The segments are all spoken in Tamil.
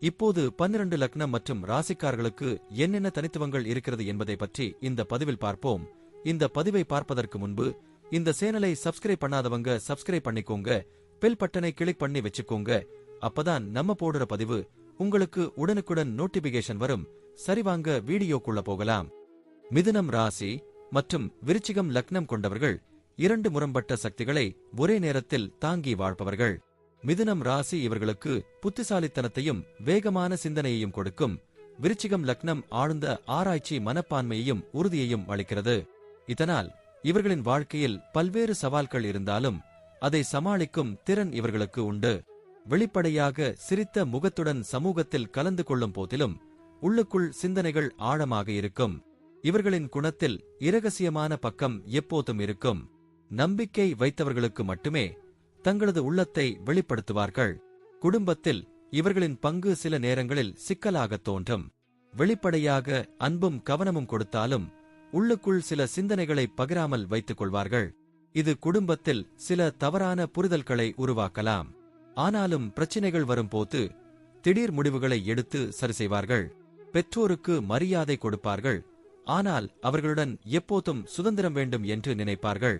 இப்போது பன்னிரண்டு லக்னம் மற்றும் ராசிக்காரர்களுக்கு என்னென்ன தனித்துவங்கள் இருக்கிறது என்பதை பற்றி இந்த பதிவில் பார்ப்போம். இந்த பதிவை பார்ப்பதற்கு முன்பு இந்த சேனலை சப்ஸ்கிரைப் பண்ணாதவங்க சப்ஸ்கிரைப் பண்ணிக்கோங்க. பெல் பட்டனை கிளிக் பண்ணி வச்சுக்கோங்க. அப்பதான் நம்ம போடுற பதிவு உங்களுக்கு உடனுக்குடன் நோட்டிபிகேஷன் வரும். சரிவாங்க வீடியோக்குள்ள போகலாம். மிதுனம் ராசி மற்றும் விருச்சிகம் லக்னம் கொண்டவர்கள் இரண்டு முரம்பட்ட சக்திகளை ஒரே நேரத்தில் தாங்கி வாழ்பவர்கள். மிதுனம் ராசி இவர்களுக்கு புத்திசாலித்தனத்தையும் வேகமான சிந்தனையையும் கொடுக்கும். விருச்சிகம் லக்னம் ஆழ்ந்த ஆராய்ச்சி மனப்பான்மையையும் உறுதியையும் அளிக்கிறது. இதனால் இவர்களின் வாழ்க்கையில் பல்வேறு சவால்கள் இருந்தாலும் அதை சமாளிக்கும் திறன் இவர்களுக்கு உண்டு. வெளிப்படையாக சிரித்த முகத்துடன் சமூகத்தில் கலந்து கொள்ளும் போதிலும் உள்ளுக்குள் சிந்தனைகள் ஆழமாக இருக்கும். இவர்களின் குணத்தில் இரகசியமான பக்கம் எப்போதும் இருக்கும். நம்பிக்கை வைத்தவர்களுக்கு மட்டுமே தங்களது உள்ளத்தை வெளிப்படுத்துவார்கள். குடும்பத்தில் இவர்களின் பங்கு சில நேரங்களில் சிக்கலாக தோன்றும். வெளிப்படையாக அன்பும் கவனமும் கொடுத்தாலும் உள்ளுக்குள் சில சிந்தனைகளை பகிராமல் வைத்துக் கொள்வார்கள். இது குடும்பத்தில் சில தவறான புரிதல்களை உருவாக்கலாம். ஆனாலும் பிரச்சினைகள் வரும்போது திடீர் முடிவுகளை எடுத்து சரி செய்வார்கள் பெற்றோருக்கு மரியாதை கொடுப்பார்கள். ஆனால் அவர்களுடன் எப்போதும் சுதந்திரம் வேண்டும் என்று நினைப்பார்கள்.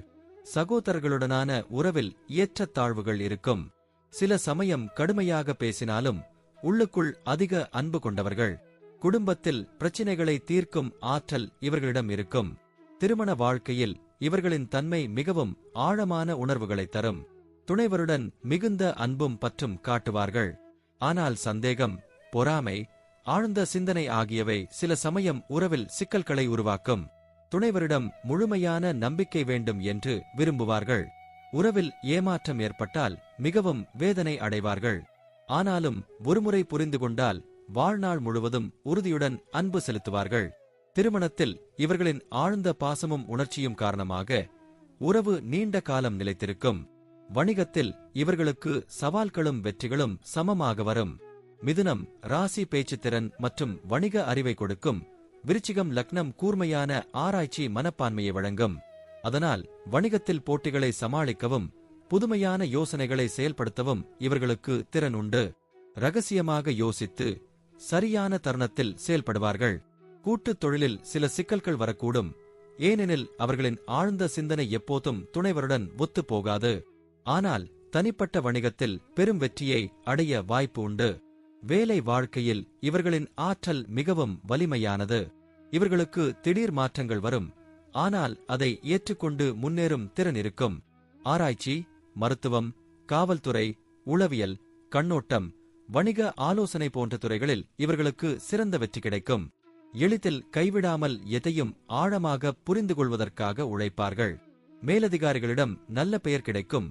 சகோதரர்களுடனான உறவில் ஏற்றத்தாழ்வுகள் இருக்கும். சில சமயம் கடுமையாக பேசினாலும் உள்ளுக்குள் அதிக அன்பு கொண்டவர்கள். குடும்பத்தில் பிரச்சினைகளை தீர்க்கும் ஆற்றல் இவர்களிடம் இருக்கும். திருமண வாழ்க்கையில் இவர்களின் தன்மை மிகவும் ஆழமான உணர்வுகளை தரும். துணைவருடன் மிகுந்த அன்பும் பற்றும் காட்டுவார்கள். ஆனால் சந்தேகம் பொறாமை ஆழ்ந்த சிந்தனை ஆகியவை சில சமயம் உறவில் சிக்கல்களை உருவாக்கும். துணைவரிடம் முழுமையான நம்பிக்கை வேண்டும் என்று விரும்புவார்கள். உறவில் ஏமாற்றம் ஏற்பட்டால் மிகவும் வேதனை அடைவார்கள். ஆனாலும் ஒருமுறை புரிந்து கொண்டால் வாழ்நாள் முழுவதும் உறுதியுடன் அன்பு செலுத்துவார்கள். திருமணத்தில் இவர்களின் ஆழ்ந்த பாசமும் உணர்ச்சியும் காரணமாக உறவு நீண்ட காலம் நிலைத்திருக்கும். வணிகத்தில் இவர்களுக்கு சவால்களும் வெற்றிகளும் சமமாக வரும். மிதுனம் ராசி பேச்சுத்திறன் மற்றும் வணிக அறிவை கொடுக்கும் விருச்சிகம் லக்னம் கூர்மையான ஆராய்ச்சி மனப்பான்மையை வழங்கும். அதனால் வணிகத்தில் போட்டிகளை சமாளிக்கவும் புதுமையான யோசனைகளை செயல்படுத்தவும் இவர்களுக்கு திறன் உண்டு. ரகசியமாக யோசித்து சரியான தருணத்தில் செயல்படுவார்கள். கூட்டுத் தொழிலில் சில சிக்கல்கள் வரக்கூடும். ஏனெனில் அவர்களின் ஆழ்ந்த சிந்தனை எப்போதும் துணைவருடன் ஒத்துப் போகாது. ஆனால் தனிப்பட்ட வணிகத்தில் பெரும் வெற்றியை அடைய வாய்ப்பு உண்டு. வேலை வாழ்க்கையில் இவர்களின் ஆற்றல் மிகவும் வலிமையானது. இவர்களுக்கு திடீர் மாற்றங்கள் வரும். ஆனால் அதை ஏற்றுக்கொண்டு முன்னேறும் திறன் இருக்கும். ஆராய்ச்சி மருத்துவம் காவல்துறை உளவியல் கண்ணோட்டம் வணிக ஆலோசனை போன்ற துறைகளில் இவர்களுக்கு சிறந்த வெற்றி கிடைக்கும். எளிதில் கைவிடாமல் எதையும் ஆழமாக புரிந்து கொள்வதற்காக உழைப்பார்கள். மேலதிகாரிகளிடம் நல்ல பெயர் கிடைக்கும்.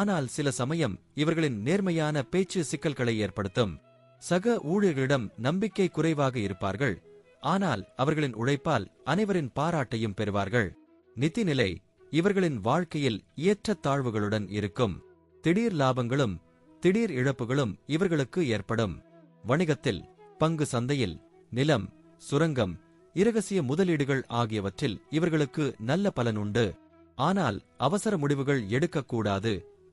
ஆனால் சில சமயம் இவர்களின் நேர்மையான பேச்சு சிக்கல்களை ஏற்படுத்தும். சக ஊழியர்களிடம் நம்பிக்கை குறைவாக இருப்பார்கள். ஆனால் அவர்களின் உழைப்பால் அனைவரின் பாராட்டையும் பெறுவார்கள். நிதிநிலை இவர்களின் வாழ்க்கையில் ஏற்றத்தாழ்வுகளுடன் இருக்கும். திடீர் லாபங்களும் திடீர் இழப்புகளும் இவர்களுக்கு ஏற்படும். வணிகத்தில் பங்கு சந்தையில் நிலம் சுரங்கம் இரகசிய முதலீடுகள் ஆகியவற்றில் இவர்களுக்கு நல்ல பலன் உண்டு. ஆனால் அவசர முடிவுகள் எடுக்கக்கூடாது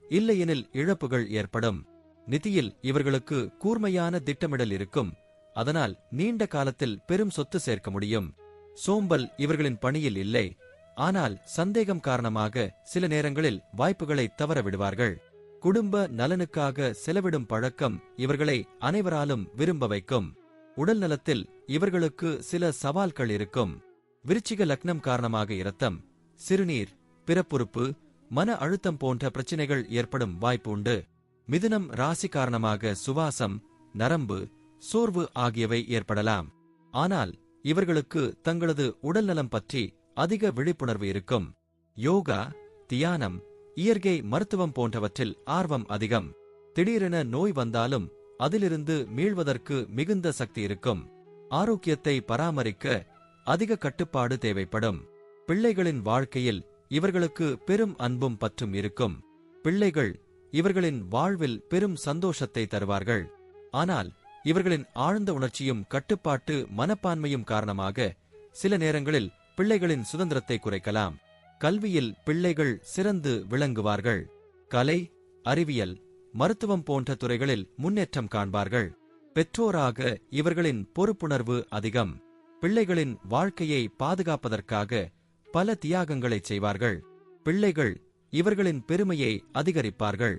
இல்லையெனில் இழப்புகள் ஏற்படும். நிதியில் இவர்களுக்கு கூர்மையான திட்டமிடல் இருக்கும். அதனால் நீண்ட காலத்தில் பெரும் சொத்து சேர்க்க முடியும். சோம்பல் இவர்களின் பணியில் இல்லை. ஆனால் சந்தேகம் காரணமாக சில நேரங்களில் வாய்ப்புகளை தவற விடுவார்கள் குடும்ப நலனுக்காக செலவிடும் பழக்கம் இவர்களை அனைவராலும் விரும்ப வைக்கும். உடல் நலத்தில் இவர்களுக்கு சில சவால்கள் இருக்கும். விருச்சிக லக்னம் காரணமாக இரத்தம் சிறுநீர் பிறப்புறுப்பு மன அழுத்தம் போன்ற பிரச்சினைகள் ஏற்படும் வாய்ப்பு உண்டு. மிதுனம் ராசி காரணமாக சுவாசம் நரம்பு சோர்வு ஆகியவை ஏற்படலாம். ஆனால் இவர்களுக்கு தங்களது உடல்நலம் பற்றி அதிக விழிப்புணர்வு இருக்கும். யோகா தியானம் இயற்கை மருத்துவம் போன்றவற்றில் ஆர்வம் அதிகம். திடீரென நோய் வந்தாலும் அதிலிருந்து மீள்வதற்கு மிகுந்த சக்தி இருக்கும். ஆரோக்கியத்தை பராமரிக்க அதிக கட்டுப்பாடு தேவைப்படும். பிள்ளைகளின் வாழ்க்கையில் இவர்களுக்கு பெரும் அன்பும் பற்றும் இருக்கும். பிள்ளைகள் இவர்களின் வாழ்வில் பெரும் சந்தோஷத்தை தருவார்கள். ஆனால் இவர்களின் ஆழ்ந்த உணர்ச்சியும் கட்டுப்பாட்டு மனப்பான்மையும் காரணமாக சில நேரங்களில் பிள்ளைகளின் சுதந்திரத்தை குறைக்கலாம். கல்வியில் பிள்ளைகள் சிறந்து விளங்குவார்கள். கலை அறிவியல் மருத்துவம் போன்ற துறைகளில் முன்னேற்றம் காண்பார்கள். பெற்றோராக இவர்களின் பொறுப்புணர்வு அதிகம். பிள்ளைகளின் வாழ்க்கையை பாதுகாப்பதற்காக பல தியாகங்களைச் செய்வார்கள். பிள்ளைகள் இவர்களின் பெருமையை அதிகரிப்பார்கள்.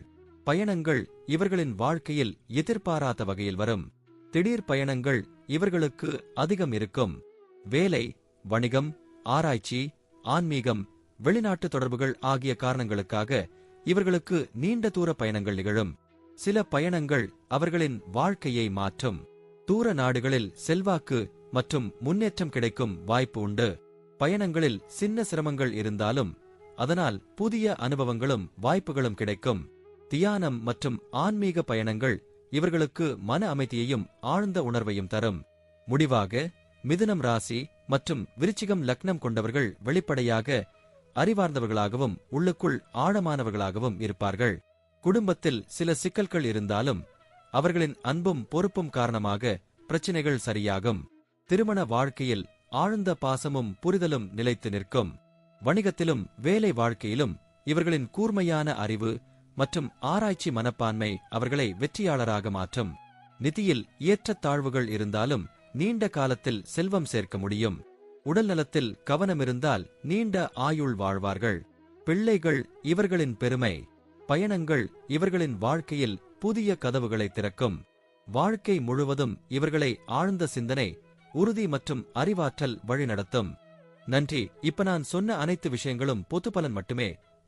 பயணங்கள் இவர்களின் வாழ்க்கையில் எதிர்பாராத வகையில் வரும். திடீர் பயணங்கள் இவர்களுக்கு அதிகம் இருக்கும். வேலை வணிகம் ஆராய்ச்சி ஆன்மீகம் வெளிநாட்டு தொடர்புகள் ஆகிய காரணங்களுக்காக இவர்களுக்கு நீண்ட தூர பயணங்கள் நிகழும். சில பயணங்கள் அவர்களின் வாழ்க்கையை மாற்றும். தூர நாடுகளில் செல்வாக்கு மற்றும் முன்னேற்றம் கிடைக்கும் வாய்ப்பு உண்டு. பயணங்களில் சின்ன சிரமங்கள் இருந்தாலும் அதனால் புதிய அனுபவங்களும் வாய்ப்புகளும் கிடைக்கும். தியானம் மற்றும் ஆன்மீக பயணங்கள் இவர்களுக்கு மன அமைதியையும் ஆழ்ந்த உணர்வையும் தரும். முடிவாக மிதுனம் ராசி மற்றும் விருச்சிகம் லக்னம் கொண்டவர்கள் வெளிப்படையாக அறிவார்ந்தவர்களாகவும் உள்ளுக்குள் ஆழமானவர்களாகவும் இருப்பார்கள். குடும்பத்தில் சில சிக்கல்கள் இருந்தாலும் அவர்களின் அன்பும் பொறுப்பும் காரணமாக பிரச்சினைகள் சரியாகும். திருமண வாழ்க்கையில் ஆழ்ந்த பாசமும் புரிதலும் நிலைத்து நிற்கும். வணிகத்திலும் வேலை வாழ்க்கையிலும் இவர்களின் கூர்மையான அறிவு மற்றும் ஆராய்ச்சி மனப்பான்மை அவர்களை வெற்றியாளராக மாற்றும். நிதியில் ஏற்றத்தாழ்வுகள் இருந்தாலும் நீண்ட காலத்தில் செல்வம் சேர்க்க முடியும். உடல்நலத்தில் கவனமிருந்தால் நீண்ட ஆயுள் வாழ்வார்கள். பிள்ளைகள் இவர்களின் பெருமை பயணங்கள் இவர்களின் வாழ்க்கையில் புதிய கதவுகளை திறக்கும். வாழ்க்கை முழுவதும் இவர்களை ஆழ்ந்த சிந்தனை உறுதி மற்றும் அறிவாற்றல் வழிநடத்தும். நன்றி இப்ப நான் சொன்ன அனைத்து விஷயங்களும் பொதுப்பலன் மட்டுமே.